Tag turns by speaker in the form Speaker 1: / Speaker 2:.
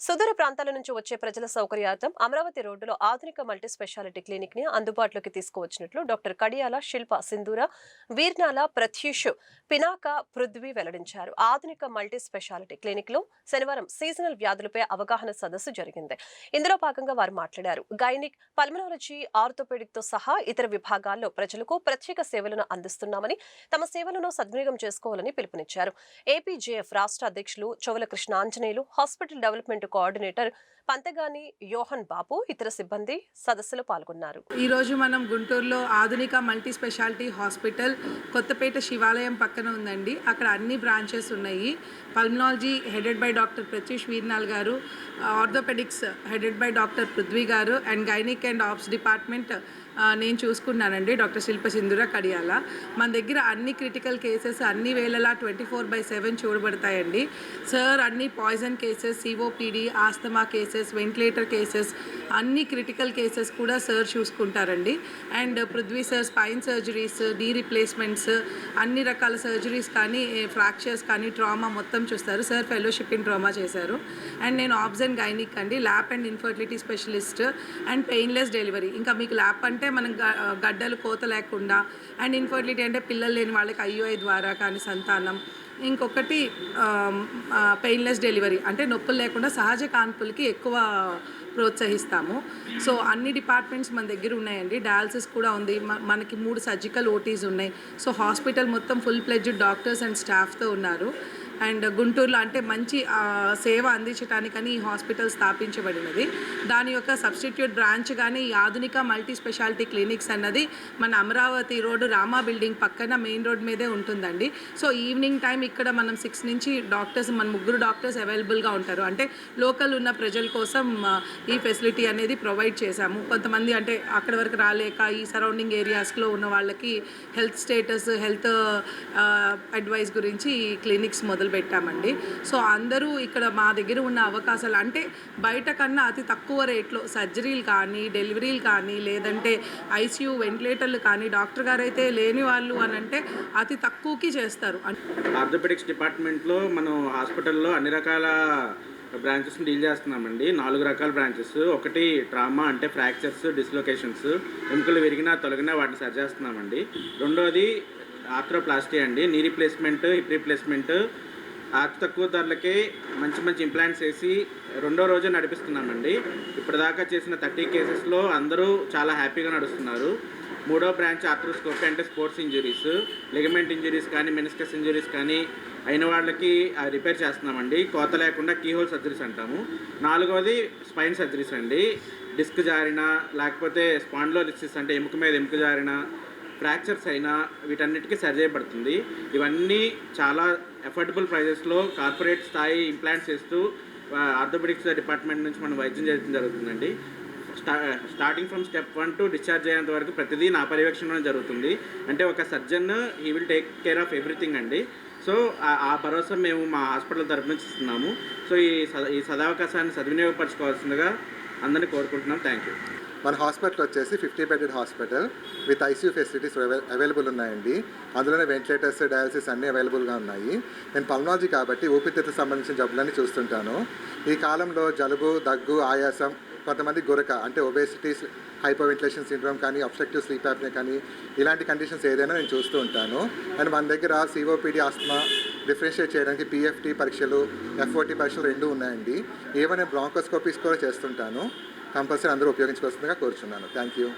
Speaker 1: సుదూర ప్రాంతాల నుంచి వచ్చే ప్రజల సౌకర్యార్థం అమరావతి రోడ్డులో ఆధునిక మల్టీ స్పెషాలిటీ క్లినిక్ని అందుబాటులోకి తీసుకువచ్చినట్లు డాక్టర్ కడియాల శిల్ప సింధూర వీర్నాల ప్రత్యూష్ పినాక పృథ్వీ వెల్లడించారు. ఆధునిక మల్టీ స్పెషాలిటీ క్లినిక్లో శనివారం సీజనల్ వ్యాధులపై అవగాహన సదస్సు జరిగింది. ఇందులో భాగంగా వారు మాట్లాడారు. గైనిక్ పల్మనాలజీ ఆర్థోపెడిక్తో సహా ఇతర విభాగాల్లో ప్రజలకు ప్రత్యేక సేవలను అందిస్తున్నామని తమ సేవలను సద్వినియోగం చేసుకోవాలని పిలుపునిచ్చారు. ఏపీజేఎఫ్ రాష్ట్ర అధ్యక్షులు Chovala Krishna Anjaneyulu hospital development coordinator Panthagani Yohan Babu ఇతర సిబ్బంది సదస్సులో పాల్గొన్నారు.
Speaker 2: ఈరోజు మనం గుంటూరులో ఆధునిక మల్టీ స్పెషాలిటీ హాస్పిటల్ కొత్తపేట శివాలయం పక్కన ఉందండి. అక్కడ అన్ని బ్రాంచెస్ ఉన్నాయి. Pulmonology headed by doctor Pratyush Veernal గారు orthopaedics headed by doctor Prithvi గారు and gynaec and obs department నేను చూసుకున్నానండి డాక్టర్ శిల్ప సింధుర కడియాల. మన దగ్గర అన్ని క్రిటికల్ కేసెస్ అన్ని వేళలా ట్వంటీ ఫోర్ బై సెవెన్ చూడబడతాయండి. సార్ అన్ని poison cases COPD asthma cases ventilator cases అన్ని క్రిటికల్ కేసెస్ కూడా sir చూసుకుంటారండి. And Prithvi sir spine surgeries D replacements అన్ని రకాల సర్జరీస్ కానీ ఫ్రాక్చర్స్ కానీ ట్రామా మొత్తం చూస్తారు. సార్ ఫెలోషిప్ ఇన్ ట్రామా చేశారు. అండ్ నేను ఆబ్స్ అండ్ గైనిక్ అండి. Lap and infertility specialist and painless delivery ఇంకా మీకు ల్యాప్ అంటే మనం గ- గడ్డలు కోత లేకుండా అండ్ ఇన్ఫర్టిలిటీ అంటే పిల్లలు లేని వాళ్ళకి ఐయుఐ ద్వారా కానీ సంతానం ఇంకొకటి పెయిన్లెస్ డెలివరీ అంటే నొప్పులు లేకుండా సహజ కాన్పులకి ఎక్కువ ప్రోత్సహిస్తాము. సో అన్ని డిపార్ట్మెంట్స్ మన దగ్గర ఉన్నాయండి. డయాలసిస్ కూడా ఉంది. మ- మనకి మూడు సర్జికల్ ఓటీస్ ఉన్నాయి. సో హాస్పిటల్ మొత్తం ఫుల్ ప్లెడ్జ్డ్ డాక్టర్స్ అండ్ స్టాఫ్తో ఉన్నారు. అండ్ గుంటూరులో అంటే మంచి సేవ అందించడానికని ఈ హాస్పిటల్ స్థాపించబడినది. దాని యొక్క సబ్స్టిట్యూట్ బ్రాంచ్ కానీ ఈ ఆధునిక మల్టీ స్పెషాలిటీ క్లినిక్స్ అన్నది మన అమరావతి రోడ్డు రామా బిల్డింగ్ పక్కన మెయిన్ రోడ్ మీదే ఉంటుందండి. సో ఈవినింగ్ టైం ఇక్కడ మనం సిక్స్ నుంచి డాక్టర్స్ మన ముగ్గురు డాక్టర్స్ అవైలబుల్గా ఉంటారు. అంటే లోకల్ ఉన్న ప్రజల కోసం ఈ ఫెసిలిటీ అనేది ప్రొవైడ్ చేశాము. కొంతమంది అంటే అక్కడ వరకు రాలేక ఈ సరౌండింగ్ ఏరియాస్లో ఉన్న వాళ్ళకి హెల్త్ స్టేటస్ హెల్త్ అడ్వైస్ గురించి ఈ క్లినిక్స్ మొదలు పెట్టామండి. సో అందరూ ఇక్కడ మా దగ్గర ఉన్న అవకాశాలు అంటే బయట కన్నా అతి తక్కువ రేట్లో సర్జరీలు కానీ డెలివరీలు కానీ లేదంటే ఐసీయూ వెంటిలేటర్లు కానీ డాక్టర్ గారు అయితే లేని వాళ్ళు అని అంటే అతి తక్కువకి చేస్తారు. అంటే
Speaker 3: ఆర్థోపెడిక్స్ డిపార్ట్మెంట్లో మనం హాస్పిటల్లో అన్ని రకాల బ్రాంచెస్ని డీల్ చేస్తున్నామండి. నాలుగు రకాల బ్రాంచెస్. ఒకటి ట్రామా అంటే ఫ్రాక్చర్స్ డిస్లొకేషన్స్. ఎముకలు విరిగినా తొలగినా వాటిని సరిచేస్తున్నామండి రెండోది ఆర్థ్రోప్లాస్టీ అండి. నీ రీప్లేస్మెంట్ హిప్ రీప్లేస్మెంట్ అతి తక్కువ ధరలకే మంచి మంచి ఇంప్లాంట్స్ వేసి రెండో రోజు నడిపిస్తున్నామండి. ఇప్పటిదాకా చేసిన థర్టీ కేసెస్లో అందరూ చాలా హ్యాపీగా నడుస్తున్నారు. మూడో బ్రాంచ్ ఆర్థ్రోస్కోపీ అంటే స్పోర్ట్స్ ఇంజురీస్ లిగమెంట్ ఇంజురీస్ కానీ మెనిస్కస్ ఇంజరీస్ కానీ అయిన వాళ్ళకి రిపేర్ చేస్తున్నామండి. కోత లేకుండా కీహోల్ సర్జరీస్ అంటాము. నాలుగోది స్పైన్ సర్జరీస్ అండి. డిస్క్ జారిన లేకపోతే స్పాండ్లోలిసిస్ అంటే ఎముక మీద ఎముక జారిన ఫ్రాక్చర్స్ అయినా వీటన్నిటికీ సరి చేయబడుతుంది. ఇవన్నీ చాలా అఫోర్డబుల్ ప్రైజెస్లో కార్పొరేట్ స్థాయి ఇంప్లాంట్స్ చేస్తూ ఆర్థోపెడిక్స్ డిపార్ట్మెంట్ నుంచి మనం వైద్యం చేయడం జరుగుతుందండి. స్టా starting from step one to discharge అయ్యేంత వరకు ప్రతిదీ నా పర్యవేక్షణలో జరుగుతుంది. అంటే ఒక surgeon he will take care of everything అండి. సో ఆ- భరోసా మేము మా హాస్పిటల్ తరపు నుంచి ఇస్తున్నాము. సో ఈ సద ఈ సదావకాశాన్ని సద్వినియోగపరచుకోవాల్సిందిగా అందరినీ కోరుకుంటున్నాం. థ్యాంక్ యూ
Speaker 4: మన హాస్పిటల్ వచ్చేసి fifty bedded hospital with ICU facilities available ఉన్నాయండి. అందులోనే వెంటిలేటర్స్ డయాలసిస్ అన్నీ అవైలబుల్గా ఉన్నాయి. నేను పల్మాలజీ కాబట్టి ఊపిరితిత్తులకు సంబంధించిన జబ్బులన్నీ చూస్తుంటాను. ఈ కాలంలో జలుబు దగ్గు ఆయాసం కొంతమంది గురక అంటే ఒబేసిటీస్ హైపర్ వెంటిలేషన్ సిండ్రోమ్ కానీ అబ్స్ట్రక్టివ్ స్లీప్ యాప్నే కానీ ఇలాంటి కండిషన్స్ ఏదైనా నేను చూస్తూ ఉంటాను. అండ్ మన దగ్గర సిఓపిడి ఆస్మా డిఫరెన్షియేట్ చేయడానికి పిఎఫ్టీ పరీక్షలు ఎఫ్ఓటీ పరీక్షలు రెండు ఉన్నాయండి. ఏమైనా బ్రాంకోస్కోపీస్ కూడా చేస్తుంటాను. కంపల్సరీ అందరూ ఉపయోగించుకోవాల్సిందిగా కోరుచున్నాను. Thank you